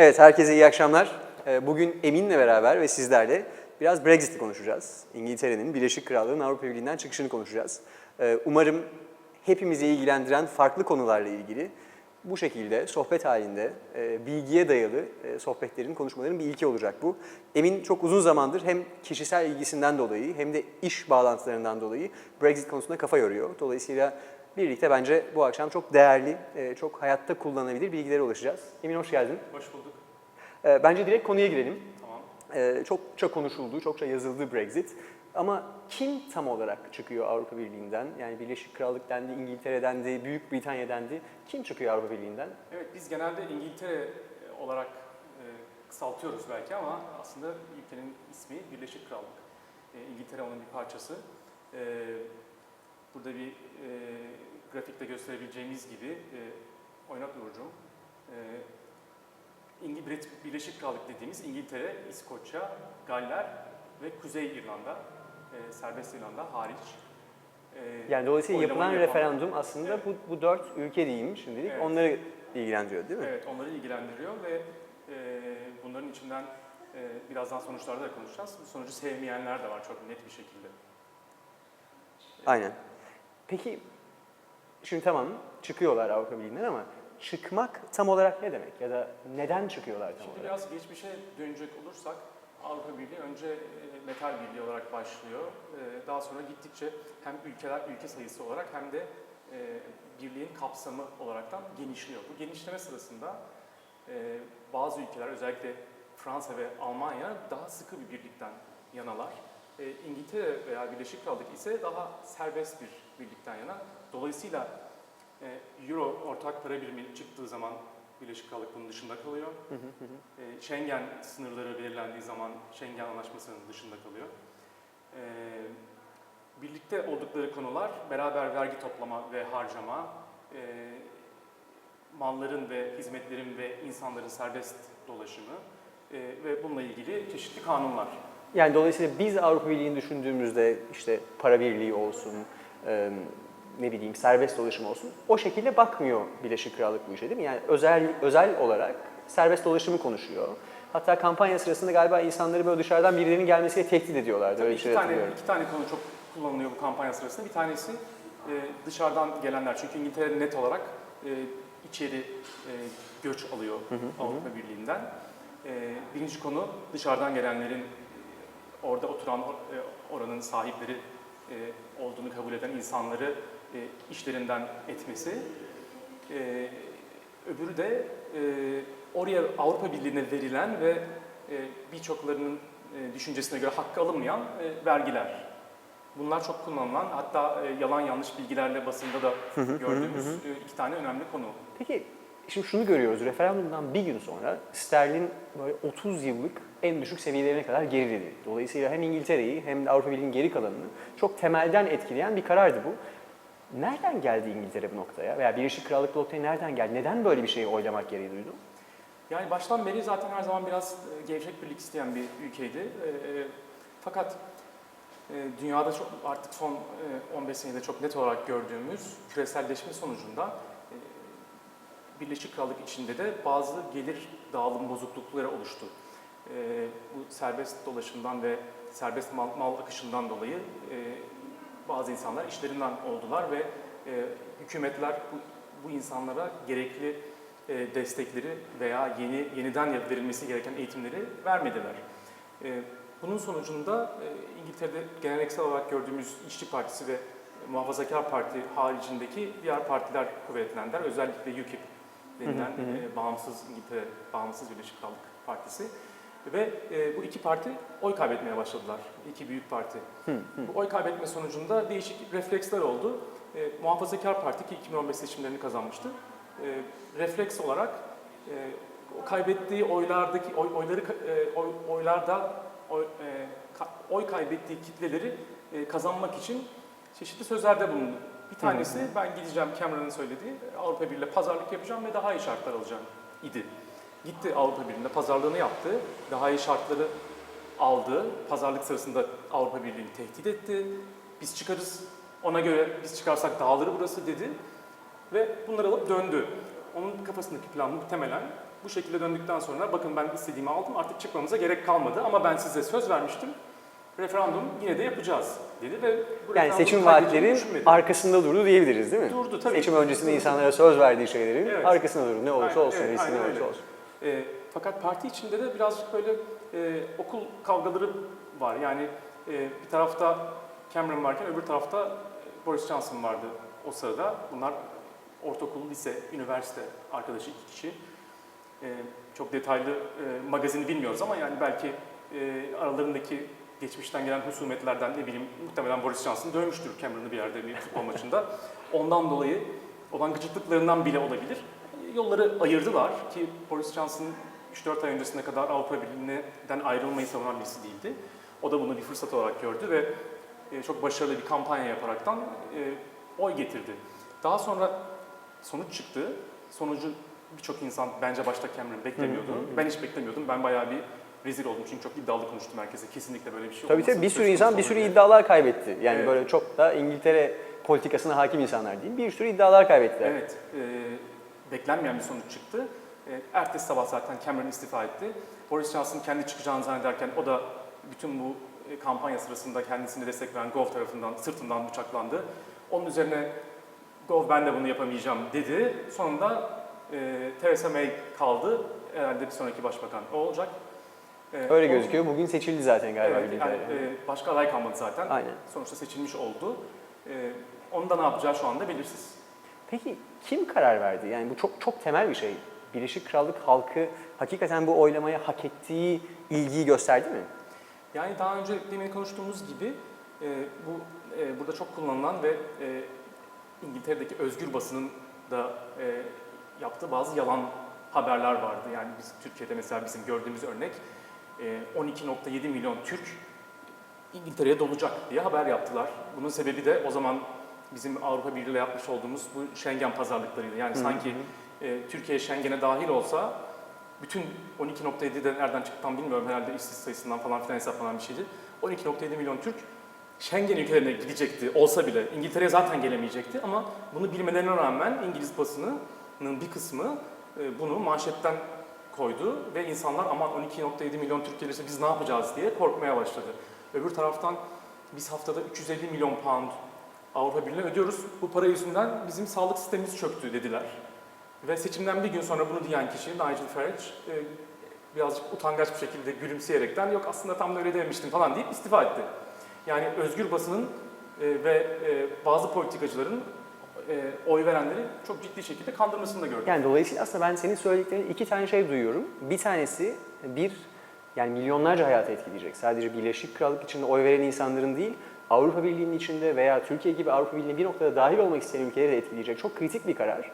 Evet, herkese iyi akşamlar. Ee, Bugün Emin'le beraber ve sizlerle biraz Brexit'i konuşacağız. İngiltere'nin Birleşik Krallığı'nın Avrupa Birliği'nden çıkışını konuşacağız. Ee, Umarım hepimizi ilgilendiren farklı konularla ilgili bu şekilde sohbet halinde e, bilgiye dayalı e, sohbetlerin, konuşmaların bir ilki olacak bu. Emin çok uzun zamandır hem kişisel ilgisinden dolayı hem de iş bağlantılarından dolayı Brexit konusunda kafa yoruyor. Dolayısıyla birlikte bence bu akşam çok değerli, e, çok hayatta kullanılabilir bilgilere ulaşacağız. Emin hoş geldin. Hoş bulduk. Ee, Bence direkt konuya girelim. Tamam. Ee, Çokça konuşuldu, çokça yazıldı Brexit. Ama kim tam olarak çıkıyor Avrupa Birliği'nden? Yani Birleşik Krallık dendi, İngiltere dendi, Büyük Britanya dendi. Kim çıkıyor Avrupa Birliği'nden? Evet biz genelde İngiltere e, olarak e, kısaltıyoruz belki ama aslında ülkenin ismi Birleşik Krallık. E, İngiltere onun bir parçası. E, burada bir e, grafikte gösterebileceğimiz gibi e, oynat Uğur'cum. E, İngi- Brit- Birleşik Krallık dediğimiz İngiltere, İskoçya, Galler ve Kuzey İrlanda, e, serbest İrlanda hariç. E, Yani dolayısıyla yapılan yapan- referandum aslında Evet. bu, bu dört ülke diyeyim şimdilik. Evet. Onları ilgilendiriyor değil mi? Evet, onları ilgilendiriyor ve e, bunların içinden e, birazdan sonuçlarda da konuşacağız. Bu sonucu sevmeyenler de var çok net bir şekilde. Aynen. Peki, şimdi tamam çıkıyorlar Avrupa Birliği'nden ama çıkmak tam olarak ne demek? Ya da neden çıkıyorlar tam Şimdi olarak? biraz geçmişe dönecek olursak Avrupa Birliği önce e, metal birliği olarak başlıyor. E, daha sonra gittikçe hem ülkeler ülke sayısı olarak hem de e, birliğin kapsamı olaraktan genişliyor. Bu genişleme sırasında bazı ülkeler özellikle Fransa ve Almanya daha sıkı bir birlikten yanalar. E, İngiltere veya Birleşik Krallık ise daha serbest bir birlikten yana. Dolayısıyla e, Euro ortak para birimi çıktığı zaman Birleşik Krallık bunun dışında kalıyor. Hı hı hı. E, Schengen sınırları belirlendiği zaman Schengen Anlaşması'nın dışında kalıyor. E, birlikte oldukları konular beraber vergi toplama ve harcama, e, malların ve hizmetlerin ve insanların serbest dolaşımı e, ve bununla ilgili çeşitli kanunlar. Yani dolayısıyla biz Avrupa Birliği'ni düşündüğümüzde işte para birliği olsun, e, ne bileyim serbest dolaşım olsun o şekilde bakmıyor Birleşik Krallık bu işe değil mi? Yani özel özel olarak serbest dolaşımı konuşuyor. Hatta kampanya sırasında galiba insanları böyle dışarıdan birilerinin gelmesiyle tehdit ediyorlardı. Tabii Öyle iki şey tane iki tane konu çok kullanılıyor bu kampanya sırasında. Bir tanesi e, dışarıdan gelenler. Çünkü İngiltere net olarak e, içeri e, göç alıyor Avrupa Birliği'nden. E, birinci konu dışarıdan gelenlerin orada oturan e, oranın sahipleri e, olduğunu kabul eden insanları e, işlerinden etmesi. Öbürü de oraya Avrupa Birliği'ne verilen ve birçoklarının düşüncesine göre hakkı alınmayan vergiler. Bunlar çok kullanılan, hatta yalan yanlış bilgilerle basında da gördüğümüz iki tane önemli konu. Peki şimdi şunu görüyoruz. Referandumdan bir gün sonra sterlin böyle 30 yıllık en düşük seviyelerine kadar geriledi. Dolayısıyla hem İngiltere'yi hem de Avrupa Birliği'nin geri kalanını çok temelden etkileyen bir karardı bu. Nereden geldi İngiltere bu noktaya? Veya Birleşik Krallık bu noktaya nereden geldi? Neden böyle bir şeyi oylamak gereği duydu? Yani baştan beri zaten her zaman biraz e, gevşek birlik isteyen bir ülkeydi. E, e, fakat dünyada çok, artık son e, 15 senede çok net olarak gördüğümüz küreselleşme sonucunda Birleşik Krallık içinde de bazı gelir dağılım bozuklukları oluştu. E, bu serbest dolaşımdan ve serbest mal, mal akışından dolayı e, bazı insanlar işlerinden oldular ve e, hükümetler bu, bu insanlara gerekli e, destekleri veya yeni yeniden verilmesi gereken eğitimleri vermediler. E, bunun sonucunda e, İngiltere'de geleneksel olarak gördüğümüz İşçi Partisi ve Muhafazakar Parti haricindeki diğer partiler kuvvetlendiler. Özellikle UKIP denilen Hı hı hı. e, bağımsız İngiltere, bağımsız Birleşik Krallık Partisi. Ve e, bu iki parti oy kaybetmeye başladılar. İki büyük parti. Hı, hı. Bu oy kaybetme sonucunda değişik refleksler oldu. E, Muhafazakar Parti ki 2015 seçimlerini kazanmıştı. E, refleks olarak e, o kaybettiği oylardaki oy, oyları e, oy, oylarda oy, e, ka- oy kaybettiği kitleleri e, kazanmak için çeşitli sözlerde bulundu. Bir tanesi ben gideceğim Cameron'ın söylediği Avrupa Birliği'yle pazarlık yapacağım ve daha iyi şartlar alacağım idi. Gitti Avrupa Birliği'nde pazarlığını yaptı. Daha iyi şartları aldı. Pazarlık sırasında Avrupa Birliği'ni tehdit etti. Biz çıkarız. Ona göre biz çıkarsak dağılır burası dedi. Ve bunları alıp döndü. Onun kafasındaki plan muhtemelen Bu şekilde döndükten sonra bakın ben istediğimi aldım artık çıkmamıza gerek kalmadı ama ben size söz vermiştim. Referandum yine de yapacağız dedi ve bu Yani seçim düşünmedi. arkasında durdu diyebiliriz değil mi? Durdu tabii. Seçim öncesinde insanlara söz verdiği şeylerin Evet. arkasında durdu. Ne olursa Aynen, olsun, evet, ne olursa olsun. E, fakat parti içinde de birazcık böyle e, okul kavgaları var. Yani e, bir tarafta Cameron varken öbür tarafta Boris Johnson vardı o sırada. Bunlar ortaokul, lise, üniversite arkadaşı iki kişi. E, çok detaylı e, magazini bilmiyoruz ama yani belki e, aralarındaki geçmişten gelen husumetlerden ne bileyim muhtemelen Boris Johnson dövmüştür Cameron'ı bir yerde bir futbol maçında. Ondan dolayı olan gıcıklıklarından bile olabilir. Yolları ayırdılar ki Boris Johnson 3-4 ay öncesine kadar Avrupa Birliği'nden ayrılmayı savunan birisi değildi. O da bunu bir fırsat olarak gördü ve e, çok başarılı bir kampanya yaparaktan e, oy getirdi. Daha sonra sonuç çıktı. Sonucu birçok insan bence başta Cameron beklemiyordu. Hı hı hı. Ben hiç beklemiyordum. Ben bayağı bir rezil oldum çünkü çok iddialı konuştum herkese. Kesinlikle böyle bir şey Tabii tabii bir sürü insan bir sürü diye. iddialar kaybetti. Yani Evet. böyle çok da İngiltere politikasına hakim insanlar değil. Bir sürü iddialar kaybettiler. Evet, e, beklenmeyen bir sonuç çıktı. E, ertesi sabah zaten Cameron istifa etti. Boris Johnson kendi çıkacağını zannederken o da bütün bu e, kampanya sırasında kendisini destek veren Gove tarafından sırtından bıçaklandı. Onun üzerine Gove ben de bunu yapamayacağım dedi. Sonunda e, Theresa May kaldı. Herhalde bir sonraki başbakan o olacak. E, Öyle gözüküyor. Bugün seçildi zaten galiba Evet, yani, e, başka aday kalmadı zaten. Aynen. Sonuçta seçilmiş oldu. E, onun da ne yapacağı şu anda belirsiz. Peki kim karar verdi? Yani bu çok çok temel bir şey. Birleşik Krallık halkı hakikaten bu oylamaya hak ettiği ilgiyi gösterdi mi? Yani daha önce demin konuştuğumuz gibi e, bu e, burada çok kullanılan ve e, İngiltere'deki özgür basının da e, yaptığı bazı yalan haberler vardı. Yani biz Türkiye'de mesela bizim gördüğümüz örnek 12.7 milyon Türk İngiltere'ye dolacak diye haber yaptılar. Bunun sebebi de o zaman bizim Avrupa Birliği ile yapmış olduğumuz bu Schengen pazarlıklarıydı. Yani sanki e, Türkiye Schengen'e dahil olsa bütün 12.7'de nereden çıktı tam bilmiyorum herhalde işsiz sayısından falan filan hesaplanan bir şeydi. 12.7 milyon Türk Schengen ülkelerine gidecekti olsa bile İngiltere'ye zaten gelemeyecekti ama bunu bilmelerine rağmen İngiliz basının bir kısmı e, bunu manşetten koydu ve insanlar aman 12.7 milyon Türk gelirse biz ne yapacağız diye korkmaya başladı. Öbür taraftan biz haftada 350 milyon pound Avrupa Birliği'ne ödüyoruz. Bu para yüzünden bizim sağlık sistemimiz çöktü dediler. Ve seçimden bir gün sonra bunu diyen kişi Nigel Farage e, birazcık utangaç bir şekilde gülümseyerekten yok aslında tam da öyle dememiştim falan deyip istifa etti. Yani özgür basının e, ve e, bazı politikacıların e, oy verenleri çok ciddi şekilde kandırmasını da gördük. Yani dolayısıyla aslında ben senin söylediklerin iki tane şey duyuyorum. Bir tanesi bir yani milyonlarca hayatı etkileyecek. Sadece Birleşik Krallık içinde oy veren insanların değil, Avrupa Birliği'nin içinde veya Türkiye gibi Avrupa Birliği'ne bir noktada dahil olmak isteyen ülkeleri de etkileyecek. Çok kritik bir karar.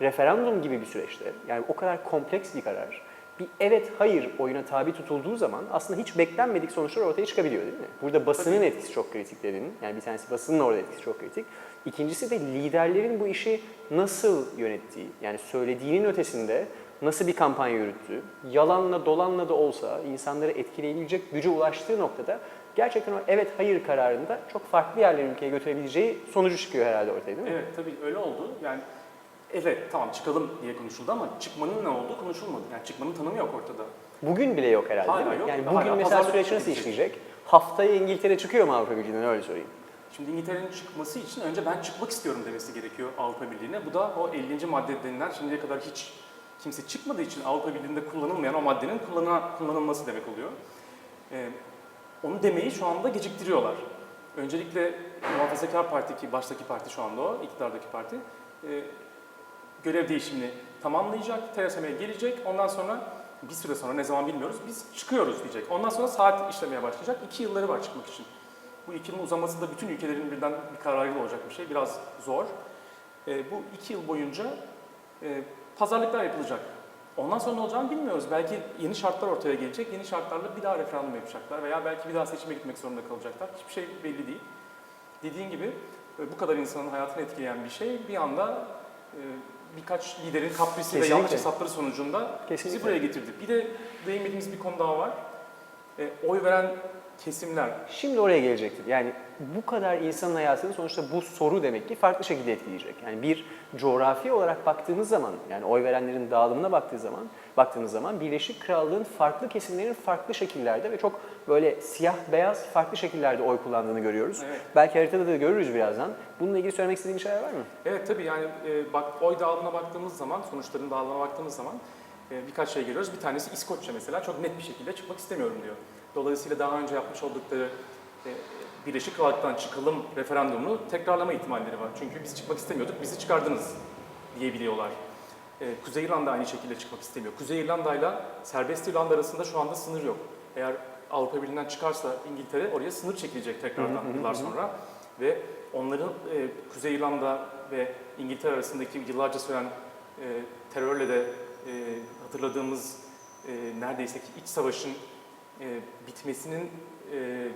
Referandum gibi bir süreçte, yani o kadar kompleks bir karar. Bir evet hayır oyuna tabi tutulduğu zaman aslında hiç beklenmedik sonuçlar ortaya çıkabiliyor değil mi? Burada basının etkisi çok kritik dedin. Yani bir tanesi basının orada etkisi çok kritik. İkincisi de liderlerin bu işi nasıl yönettiği. Yani söylediğinin ötesinde nasıl bir kampanya yürüttüğü, yalanla dolanla da olsa insanları etkileyebilecek güce ulaştığı noktada gerçekten o evet hayır kararında çok farklı yerlere ülkeye götürebileceği sonucu çıkıyor herhalde ortaya değil mi? Evet tabii öyle oldu. Yani evet tamam çıkalım diye konuşuldu ama çıkmanın ne olduğu konuşulmadı. Yani çıkmanın tanımı yok ortada. Bugün bile yok herhalde Hala değil mi? yok. Yani Hala bugün mesela pazarlık süreç nasıl gidecek. işleyecek? Haftaya İngiltere çıkıyor mu Avrupa Birliği'nden öyle sorayım. Şimdi İngiltere'nin çıkması için önce ben çıkmak istiyorum demesi gerekiyor Avrupa Birliği'ne. Bu da o 50. madde denilen şimdiye kadar hiç kimse çıkmadığı için Avrupa Birliği'nde kullanılmayan o maddenin kullanına, kullanılması demek oluyor. Ee, onu demeyi şu anda geciktiriyorlar. Öncelikle Muhafazakar Parti ki baştaki parti şu anda o, iktidardaki parti. e, görev değişimini tamamlayacak, May gelecek. Ondan sonra bir süre sonra ne zaman bilmiyoruz biz çıkıyoruz diyecek. Ondan sonra saat işlemeye başlayacak. İki yılları var çıkmak için. Bu iki yılın uzaması da bütün ülkelerin birden bir kararıyla olacak bir şey. Biraz zor. E, bu iki yıl boyunca e, pazarlıklar yapılacak. Ondan sonra ne olacağını bilmiyoruz. Belki yeni şartlar ortaya gelecek. Yeni şartlarla bir daha referandum yapacaklar veya belki bir daha seçime gitmek zorunda kalacaklar. Hiçbir şey belli değil. Dediğin gibi e, bu kadar insanın hayatını etkileyen bir şey bir anda birkaç liderin kaprisi ve Kesinlikle. yanlış hesapları sonucunda Kesinlikle. bizi buraya getirdi. Bir de değinmediğimiz bir konu daha var. E, oy veren kesimler Şimdi oraya gelecektim. Yani bu kadar insanın hayatını sonuçta bu soru demek ki farklı şekilde etkileyecek. Yani bir coğrafi olarak baktığınız zaman, yani oy verenlerin dağılımına baktığı zaman, baktığınız zaman Birleşik Krallığın farklı kesimlerin farklı şekillerde ve çok böyle siyah beyaz farklı şekillerde oy kullandığını görüyoruz. Evet. Belki haritada da görürüz birazdan. Bununla ilgili söylemek istediğin şeyler var mı? Evet tabii yani e, bak oy dağılımına baktığımız zaman, sonuçların dağılımına baktığımız zaman birkaç şey görüyoruz. Bir tanesi İskoçya mesela çok net bir şekilde çıkmak istemiyorum diyor. Dolayısıyla daha önce yapmış oldukları e, Birleşik Krallık'tan çıkalım referandumunu tekrarlama ihtimalleri var. Çünkü biz çıkmak istemiyorduk, bizi çıkardınız diyebiliyorlar. E, Kuzey İrlanda aynı şekilde çıkmak istemiyor. Kuzey İrlanda ile serbest İrlanda arasında şu anda sınır yok. Eğer Avrupa Birliği'nden çıkarsa İngiltere oraya sınır çekilecek tekrardan yıllar sonra. Ve onların e, Kuzey İrlanda ve İngiltere arasındaki yıllarca süren e, terörle de e, hatırladığımız e, neredeyse ki iç savaşın e, bitmesinin e,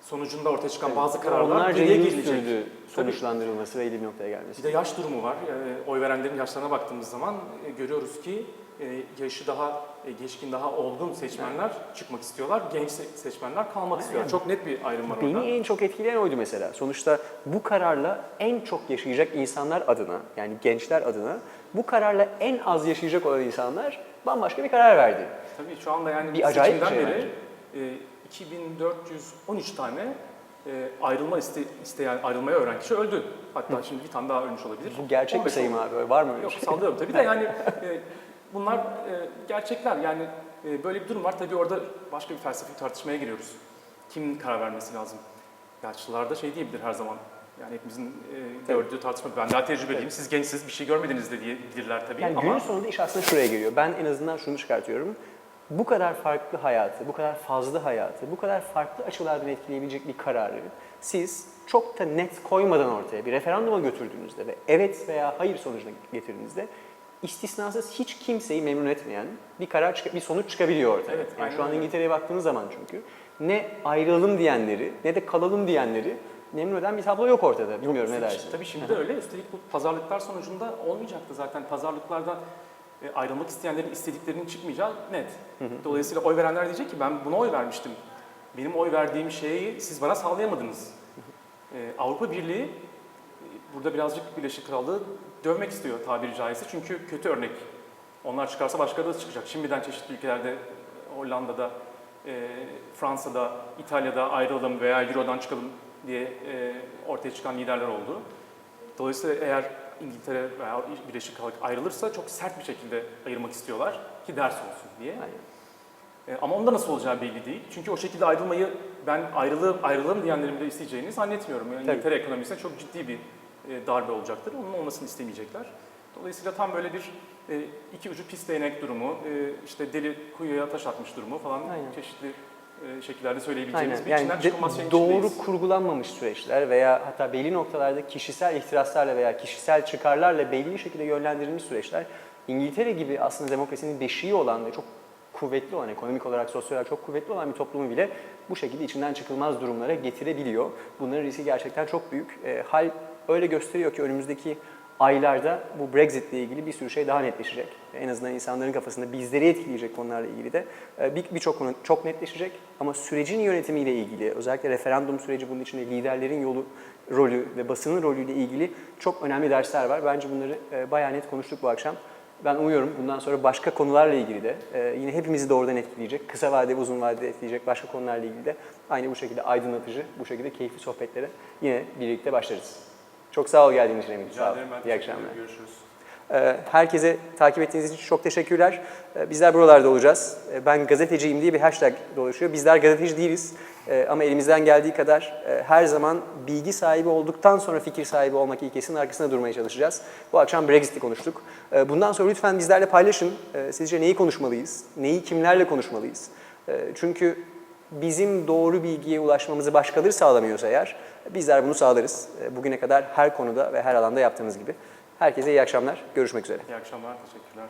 sonucunda ortaya çıkan bazı kararlar Onlarca geriye gelecek. sonuçlandırılması ve belli bir noktaya Bir gelmesi. de yaş durumu var. E, oy verenlerin yaşlarına baktığımız zaman e, görüyoruz ki e, yaşı daha geçkin, daha olgun seçmenler çıkmak istiyorlar. Genç se- seçmenler kalmak istiyorlar. Çok net bir ayrım var Beni orada. en çok etkileyen oydu mesela. Sonuçta bu kararla en çok yaşayacak insanlar adına, yani gençler adına, bu kararla en az yaşayacak olan insanlar bambaşka bir karar verdi. Tabii şu anda yani Bir acayip bir seçimden şey beri e, 2413 tane e, ayrılma iste, isteyen, ayrılmaya öğren kişi öldü. Hatta şimdi bir tane daha ölmüş olabilir. Bu gerçek bir 15 sayı mı abi? Var mı Yok şey? sallıyorum tabii de yani e, bunlar e, gerçekler. Yani e, böyle bir durum var. Tabii orada başka bir felsefi tartışmaya giriyoruz. Kimin karar vermesi lazım? Yaşlılar da şey diyebilir her zaman. Yani hepimizin e, gördüğü tartışma. Ben daha tecrübeliyim. Siz gençsiniz bir şey görmediniz de diyebilirler tabii. Yani ama günün sonunda iş aslında şuraya geliyor. Ben en azından şunu çıkartıyorum. Bu kadar farklı hayatı, bu kadar fazla hayatı, bu kadar farklı açılardan etkileyebilecek bir kararı siz çok da net koymadan ortaya bir referanduma götürdüğünüzde ve evet veya hayır sonucuna getirdiğinizde istisnasız hiç kimseyi memnun etmeyen bir karar, bir sonuç çıkabiliyor ortaya. Evet, yani şu an. İngiltere'ye baktığınız zaman çünkü ne ayrılalım diyenleri ne de kalalım diyenleri memnun eden bir tablo yok ortada. Bilmiyorum ne Üstelik- dersin? Tabii şimdi de öyle. Üstelik bu pazarlıklar sonucunda olmayacaktı zaten. Pazarlıklardan e, ayrılmak isteyenlerin istediklerinin çıkmayacağı net. Dolayısıyla oy verenler diyecek ki ben buna oy vermiştim. Benim oy verdiğim şeyi siz bana sağlayamadınız. E, Avrupa Birliği e, burada birazcık Birleşik Krallığı dövmek istiyor tabiri caizse. Çünkü kötü örnek. Onlar çıkarsa başkaları da çıkacak. Şimdiden çeşitli ülkelerde, e, Hollanda'da, e, Fransa'da, İtalya'da ayrılalım veya Euro'dan çıkalım diye e, ortaya çıkan liderler oldu. Dolayısıyla eğer İngiltere veya Birleşik Krallık ayrılırsa çok sert bir şekilde ayırmak istiyorlar ki ders olsun diye. E, ama onda nasıl olacağı belli değil. Çünkü o şekilde ayrılmayı ben ayrılığım, ayrılalım diyenlerin de isteyeceğini zannetmiyorum. Yani Tabii. İngiltere ekonomisine çok ciddi bir e, darbe olacaktır. Onun olmasını istemeyecekler. Dolayısıyla tam böyle bir e, iki ucu pis değnek durumu, e, işte deli kuyuya taş atmış durumu falan Aynen. çeşitli e, şekillerde söyleyebileceğimiz Aynen. bir Yani içinden de- çıkılmaz şeyin doğru içindeyiz. kurgulanmamış süreçler veya hatta belli noktalarda kişisel ihtiraslarla veya kişisel çıkarlarla belli şekilde yönlendirilmiş süreçler İngiltere gibi aslında demokrasinin beşiği olan ve çok kuvvetli olan, ekonomik olarak, sosyal olarak çok kuvvetli olan bir toplumu bile bu şekilde içinden çıkılmaz durumlara getirebiliyor. Bunların riski gerçekten çok büyük. E, hal öyle gösteriyor ki önümüzdeki aylarda bu Brexit ile ilgili bir sürü şey daha netleşecek. En azından insanların kafasında bizleri etkileyecek konularla ilgili de e, bir- birçok konu çok netleşecek. Ama sürecin yönetimiyle ilgili, özellikle referandum süreci bunun içinde liderlerin yolu, rolü ve basının rolüyle ilgili çok önemli dersler var. Bence bunları e, bayağı net konuştuk bu akşam. Ben umuyorum bundan sonra başka konularla ilgili de e, yine hepimizi doğrudan etkileyecek, kısa vadede, uzun vadede etkileyecek başka konularla ilgili de aynı bu şekilde aydınlatıcı, bu şekilde keyifli sohbetlere yine birlikte başlarız. Çok sağ ol geldiğin için Emin. Rica ederim. İyi akşamlar. Görüşürüz. Ee, Herkese takip ettiğiniz için çok teşekkürler. Ee, Bizler buralarda olacağız. Ee, Ben gazeteciyim diye bir hashtag dolaşıyor. Bizler gazeteci değiliz ama elimizden geldiği kadar e, her zaman bilgi sahibi olduktan sonra fikir sahibi olmak ilkesinin arkasında durmaya çalışacağız. Bu akşam Brexit'i konuştuk. Bundan sonra lütfen bizlerle paylaşın. Sizce neyi konuşmalıyız? Neyi kimlerle konuşmalıyız? Çünkü bizim doğru bilgiye ulaşmamızı başkaları sağlamıyorsa eğer bizler bunu sağlarız. Ee, Bugüne kadar her konuda ve her alanda yaptığımız gibi. Herkese iyi akşamlar. Görüşmek üzere. İyi akşamlar. Teşekkürler.